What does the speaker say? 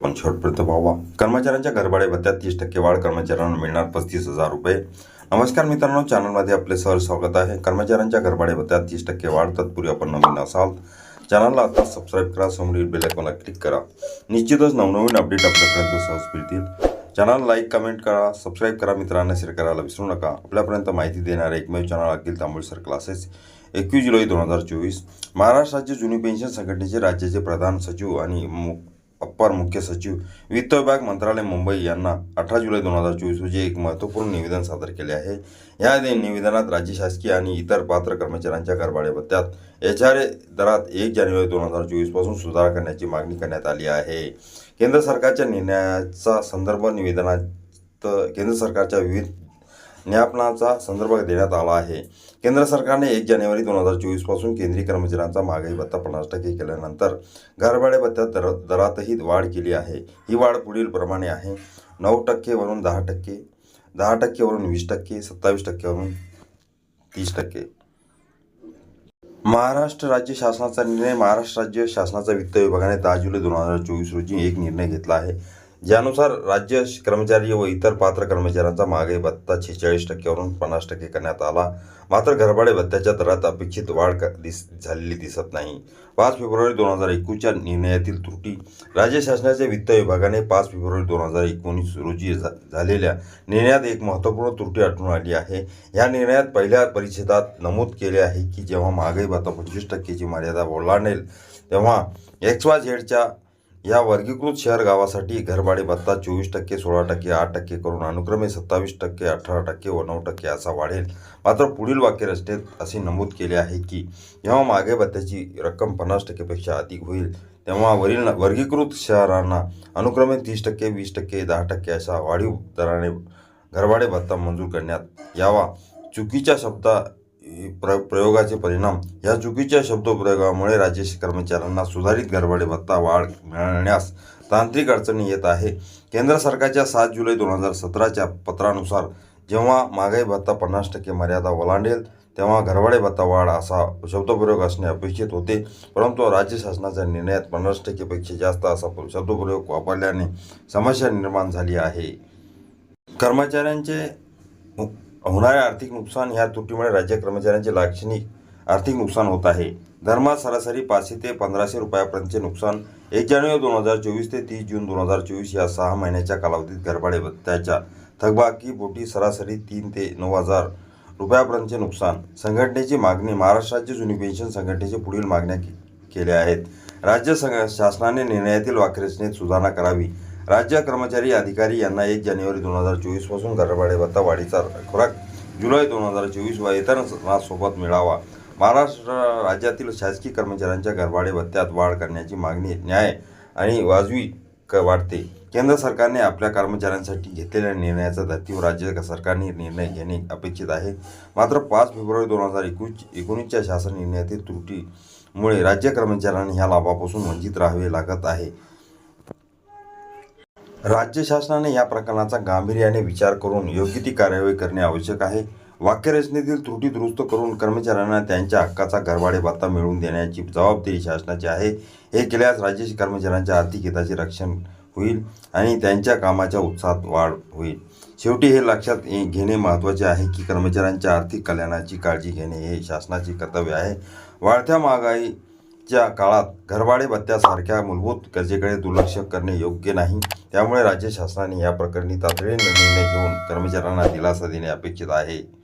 पण शेवटपर्यंत व्हावा. कर्मचाऱ्यांच्या घरभाडे भत्त्यात तीस टक्के वाढ कर्मचाऱ्यांना मिळणार पस्तीस हजार रुपये. नमस्कार मित्रांनो चॅनलमध्ये आपले सहर स्वागत आहे. कर्मचाऱ्यांच्या घरभाडे भत्त्यात तीस टक्के वाढ तत्पूर्वी आपण नवीन असाल चॅनलला आता सबस्क्राईब करा समोरील बेल आयकॉनला क्लिक करा. निश्चितच नवनवीन अपडेट आपल्यापर्यंत सहज मिळतील. चॅनल लाईक कमेंट करा सबस्क्राईब करा मित्रांना शेअर करायला विसरू नका. आपल्यापर्यंत माहिती देणारे एकमेव चॅनल अखिल तांबोळसर क्लासेस एकवीस जुलै दोन हजार चोवीस. महाराष्ट्राचे जुनी पेन्शन संघटनेचे राज्याचे प्रधान सचिव आणि अप्पर मुख्य सचिव वित्त विभाग मंत्रालय मुंबई यांना अठरा जुलै दोन हजार चोवीस रोजी एक महत्त्वपूर्ण निवेदन सादर केले आहे. या निवेदनात राज्य शासकीय आणि इतर पात्र कर्मचाऱ्यांच्या घरभाडे भत्त्यात एच आर ए दरात एक जानेवारी दोन हजार चोवीसपासून सुधारणा करण्याची मागणी करण्यात आली आहे. केंद्र सरकारच्या निर्णयाचा संदर्भ निवेदनात केंद्र सरकारच्या विविध ज्ञापनाचा संदर्भ देण्यात आला आहे. केंद्र सरकारने एक जानेवारी दोन हजार चोवीसपासून केंद्रीय कर्मचाऱ्यांचा महागाई भत्ता पन्नास टक्के केल्यानंतर घरभाडे भत्त्यात दर दरातही वाढ केली आहे. ही वाढ पुढील प्रमाणे आहे. नऊ टक्केवरून दहा टक्के दहा टक्केवरून वीस टक्के सत्तावीस टक्केवरून तीस टक्के. महाराष्ट्र राज्य शासनाचा निर्णय महाराष्ट्र राज्य शासनाचा वित्त विभागाने दहा जुलै दोन हजार चोवीस रोजी एक निर्णय घेतला आहे. ज्यानुसार राज्य कर्मचारी व इतर पात्र कर्मचाऱ्यांचा महागाई भत्ता छेचाळीस टक्क्यावरून पन्नास टक्के करण्यात आला. मात्र घरभाडे भत्त्याच्या दरात अपेक्षित वाढ दिस झालेली दिसत नाही. पाच फेब्रुवारी दोन हजार एकवीसच्या निर्णयातील त्रुटी. राज्य शासनाच्या वित्त विभागाने पाच फेब्रुवारी दोन हजार एकोणीस रोजी झा- झालेल्या निर्णयात एक महत्त्वपूर्ण त्रुटी आढळून आली आहे. या निर्णयात पहिल्या परिच्छेदात नमूद केले आहे की जेव्हा महागाई भत्ता पंचवीस टक्केची मर्यादा ओलांडेल तेव्हा एक्स वाय झेडच्या या वर्गीकृत शहर गावासाठी घरभाडे भत्ता चोवीस टक्के सोळा टक्के आठ टक्के करून अनुक्रमे सत्तावीस टक्के अठरा टक्के व नऊ टक्के असा वाढेल. मात्र पुढील वाक्यरचनेत असे नमूद केले आहे की जेव्हा मागे भत्त्याची रक्कम पन्नास टक्केपेक्षा अधिक होईल तेव्हा वरील वर्गीकृत शहरांना अनुक्रमे तीस टक्के वीस टक्के दहा टक्के अशा वाढीव दराने घरभाडे भत्ता मंजूर करण्यात यावा. चुकीच्या शब्दा प्र प्रयोगाचे परिणाम. या चुकीच्या शब्दप्रयोगामुळे राज्य कर्मचाऱ्यांना सुधारित घरभाडे भत्ता वाढ मिळण्यास तांत्रिक अडचणी येत आहे. केंद्र सरकारच्या सात जुलै दोन हजार सतराच्या पत्रानुसार जेव्हा महागाई भत्ता पन्नास टक्के मर्यादा ओलांडेल तेव्हा घरभाडे भत्ता वाढ असा शब्दप्रयोग असणे अपेक्षित होते. परंतु राज्य शासनाच्या निर्णयात पन्नास टक्केपेक्षा जास्त असा शब्दप्रयोग वापरल्याने समस्या निर्माण झाली आहे. कर्मचाऱ्यांचे होणारे आर्थिक नुकसान ह्या तुटीमुळे राज्य कर्मचाऱ्यांचे लाक्षणिक आर्थिक नुकसान होत आहे. धर्मात सरासरी पाचशे ते पंधराशे रुपयापर्यंतचे नुकसान एक जानेवारी दोन हजार चोवीस ते तीस जून दोन हजार चोवीस या सहा महिन्याच्या कालावधीत घरभाडे भत्त्याच्या थकबाकी बोटी सरासरी तीन ते नऊ हजार रुपयापर्यंतचे नुकसान. संघटनेची मागणी महाराष्ट्र राज्य जुनी पेन्शन संघटनेचे पुढील मागण्या केल्या आहेत. राज्य संघ शासनाने निर्णयातील वाक्यरचनेत सुधारणा करावी. राज्य कर्मचारी अधिकारी यांना एक जानेवारी दोन हजार चोवीसपासून घरभाडे भत्ता वाढीचा खुराक जुलै दोन हजार चोवीस व इतरांसोबत मिळावा. महाराष्ट्र राज्यातील शासकीय कर्मचाऱ्यांच्या घरभाडे भत्त्यात वाढ करण्याची मागणी न्याय आणि वाजवी क वाटते केंद्र सरकारने आपल्या कर्मचाऱ्यांसाठी घेतलेल्या निर्णयाचा धर्तीवर राज्य सरकारने निर्णय घेणे अपेक्षित आहे. मात्र पाच फेब्रुवारी दोन हजार एकवीस एकोणीसच्या शासन निर्णयातील त्रुटीमुळे राज्य कर्मचाऱ्यांना ह्या लाभापासून वंचित राहावे लागत आहे. राज्य शासनाने या प्रकरणाचा गांभीर्याने विचार करून योग्य ती कार्यवाही करणे आवश्यक आहे. वाक्यरचनेतील त्रुटी दुरुस्त करून कर्मचाऱ्यांना त्यांच्या हक्काचा घरवाडे भत्ता मिळवून देण्याची जबाबदारी शासनाची आहे. हे केल्यास राज्य कर्मचाऱ्यांच्या आर्थिक हिताचे रक्षण होईल आणि त्यांच्या कामाच्या उत्साहात वाढ होईल. शेवटी हे लक्षात घेणे महत्त्वाचे आहे की कर्मचाऱ्यांच्या आर्थिक कल्याणाची काळजी घेणे हे शासनाचे कर्तव्य आहे. वाढत्या महागाई च्या काळात घरभाडे भत्त्यासारख्या मूलभूत गरजेकडे दुर्लक्ष करणे योग्य नाही. त्यामुळे राज्य शासनाने या प्रकरणी तातडीने निर्णय घेऊन कर्मचाऱ्यांना दिलासा देणे अपेक्षित आहे.